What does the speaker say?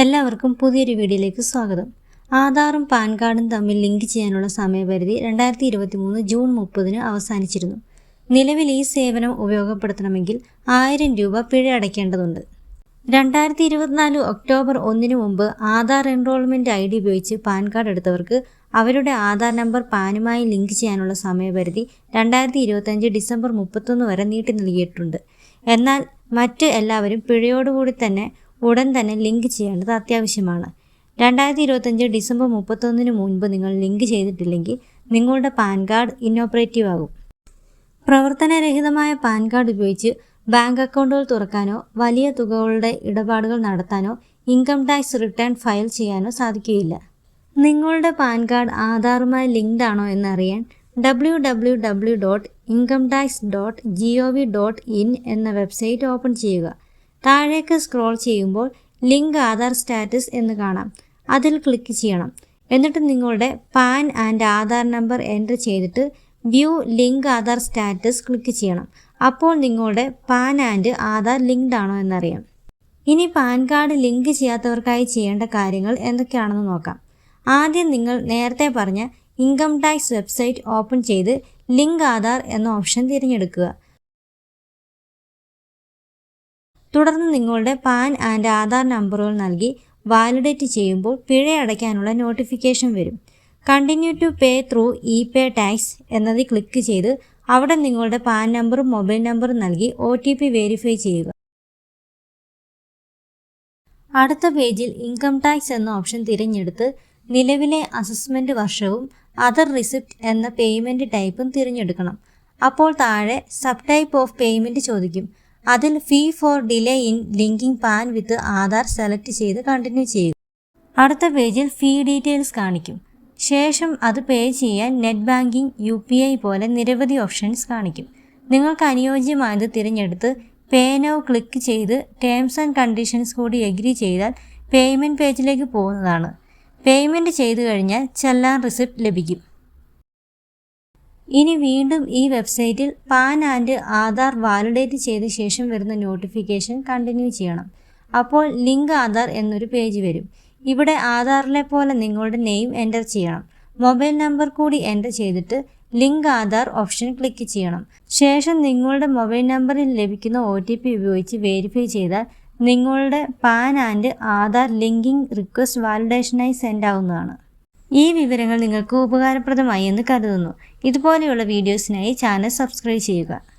എല്ലാവർക്കും പുതിയൊരു വീഡിയോയിലേക്ക് സ്വാഗതം. ആധാറും പാൻ കാർഡും തമ്മിൽ ലിങ്ക് ചെയ്യാനുള്ള സമയപരിധി രണ്ടായിരത്തി ഇരുപത്തി മൂന്ന് ജൂൺ മുപ്പതിന് അവസാനിച്ചിരുന്നു. നിലവിൽ ഈ സേവനം ഉപയോഗപ്പെടുത്തണമെങ്കിൽ ആയിരം രൂപ പിഴ അടയ്ക്കേണ്ടതുണ്ട്. രണ്ടായിരത്തി ഇരുപത്തിനാല് ഒക്ടോബർ ഒന്നിന് മുമ്പ് ആധാർ എൻറോൾമെന്റ് ഐ ഡി ഉപയോഗിച്ച് പാൻ കാർഡ് എടുത്തവർക്ക് അവരുടെ ആധാർ നമ്പർ പാനുമായി ലിങ്ക് ചെയ്യാനുള്ള സമയപരിധി രണ്ടായിരത്തി ഇരുപത്തഞ്ച് ഡിസംബർ മുപ്പത്തൊന്ന് വരെ നീട്ടി നൽകിയിട്ടുണ്ട്. എന്നാൽ മറ്റ് എല്ലാവരും പിഴയോടുകൂടി തന്നെ ഉടൻ തന്നെ ലിങ്ക് ചെയ്യേണ്ടത് അത്യാവശ്യമാണ്. രണ്ടായിരത്തി ഇരുപത്തഞ്ച് ഡിസംബർ മുപ്പത്തൊന്നിന് മുൻപ് നിങ്ങൾ ലിങ്ക് ചെയ്തിട്ടില്ലെങ്കിൽ നിങ്ങളുടെ പാൻ കാർഡ് ഇന്നോപ്പറേറ്റീവ് ആകും. പ്രവർത്തനരഹിതമായ പാൻ കാർഡ് ഉപയോഗിച്ച് ബാങ്ക് അക്കൗണ്ടുകൾ തുറക്കാനോ വലിയ തുകകളുടെ ഇടപാടുകൾ നടത്താനോ ഇൻകം ടാക്സ് റിട്ടേൺ ഫയൽ ചെയ്യാനോ സാധിക്കുകയില്ല. നിങ്ങളുടെ പാൻ കാർഡ് ആധാറുമായി ലിങ്ക്ഡ് ആണോ എന്നറിയാൻ W W W dot income tax dot G O V dot in എന്ന വെബ്സൈറ്റ് ഓപ്പൺ ചെയ്യുക. താഴേക്ക് സ്ക്രോൾ ചെയ്യുമ്പോൾ ലിങ്ക് ആധാർ സ്റ്റാറ്റസ് എന്ന് കാണാം. അതിൽ ക്ലിക്ക് ചെയ്യണം. എന്നിട്ട് നിങ്ങളുടെ PAN and Aadhaar number enter ചെയ്തിട്ട് view link Aadhaar status click ചെയ്യണം. അപ്പോൾ നിങ്ങളുടെ പാൻ ആൻഡ് ആധാർ ലിങ്ക്ഡ് ആണോ എന്നറിയാം. ഇനി പാൻ കാർഡ് ലിങ്ക് ചെയ്യാത്തവർക്കായി ചെയ്യേണ്ട കാര്യങ്ങൾ എന്തൊക്കെയാണെന്ന് നോക്കാം. ആദ്യം നിങ്ങൾ നേരത്തെ പറഞ്ഞ ഇൻകം ടാക്സ് വെബ്സൈറ്റ് ഓപ്പൺ ചെയ്ത് ലിങ്ക് ആധാർ എന്ന ഓപ്ഷൻ തിരഞ്ഞെടുക്കുക. തുടർന്ന് നിങ്ങളുടെ പാൻ ആൻഡ് ആധാർ നമ്പറുകൾ നൽകി വാലിഡേറ്റ് ചെയ്യുമ്പോൾ പിഴ അടയ്ക്കാനുള്ള നോട്ടിഫിക്കേഷൻ വരും. Continue to pay through e pay tax എന്നതിൽ ക്ലിക്ക് ചെയ്ത് അവിടെ നിങ്ങളുടെ പാൻ നമ്പറും മൊബൈൽ നമ്പറും നൽകി ഒ ടി പി വെരിഫൈ ചെയ്യുക. അടുത്ത പേജിൽ ഇൻകം ടാക്സ് എന്ന ഓപ്ഷൻ തിരഞ്ഞെടുത്ത് നിലവിലെ അസസ്മെന്റ് വർഷവും അതർ റിസിപ്റ്റ് എന്ന പേയ്മെന്റ് ടൈപ്പും തിരഞ്ഞെടുക്കണം. അപ്പോൾ താഴെ സബ് ടൈപ്പ് ഓഫ് പേയ്മെന്റ് ചോദിക്കും. അതിൽ fee for delay in linking PAN with Aadhaar select ചെയ്ത് കണ്ടിന്യൂ ചെയ്യുക. അടുത്ത പേജിൽ ഫീ ഡീറ്റെയിൽസ് കാണിക്കും. ശേഷം അത് പേ ചെയ്യാൻ net banking U P I പോലെ നിരവധി ഓപ്ഷൻസ് കാണിക്കും. നിങ്ങൾക്ക് അനുയോജ്യമായത് തിരഞ്ഞെടുത്ത് പേ നൗ ക്ലിക്ക് ചെയ്ത് ടേംസ് ആൻഡ് കണ്ടീഷൻസ് കൂടി എഗ്രി ചെയ്താൽ പേയ്മെന്റ് പേജിലേക്ക് പോകുന്നതാണ്. പേയ്മെന്റ് ചെയ്തു കഴിഞ്ഞാൽ ചെല്ലാൻ റിസിപ്റ്റ് ലഭിക്കും. ഇനി വീണ്ടും ഈ വെബ്സൈറ്റിൽ പാൻ ആൻഡ് ആധാർ വാലിഡേറ്റ് ചെയ്ത ശേഷം വരുന്ന നോട്ടിഫിക്കേഷൻ കണ്ടിന്യൂ ചെയ്യണം. അപ്പോൾ ലിങ്ക് ആധാർ എന്നൊരു പേജ് വരും. ഇവിടെ ആധാറിലെ പോലെ നിങ്ങളുടെ നെയിം എന്റർ ചെയ്യണം. മൊബൈൽ നമ്പർ കൂടി എന്റർ ചെയ്തിട്ട് ലിങ്ക് ആധാർ ഓപ്ഷൻ ക്ലിക്ക് ചെയ്യണം. ശേഷം നിങ്ങളുടെ മൊബൈൽ നമ്പറിൽ ലഭിക്കുന്ന ഒ ഉപയോഗിച്ച് വെരിഫൈ ചെയ്താൽ നിങ്ങളുടെ PAN and Aadhaar linking request വാലിഡേഷനായി send ആവുന്നതാണ്. ഈ വിവരങ്ങൾ നിങ്ങൾക്ക് ഉപകാരപ്രദമായി എന്ന് കരുതുന്നു. ഇതുപോലെയുള്ള വീഡിയോസിനായി ചാനൽ സബ്സ്ക്രൈബ് ചെയ്യുക.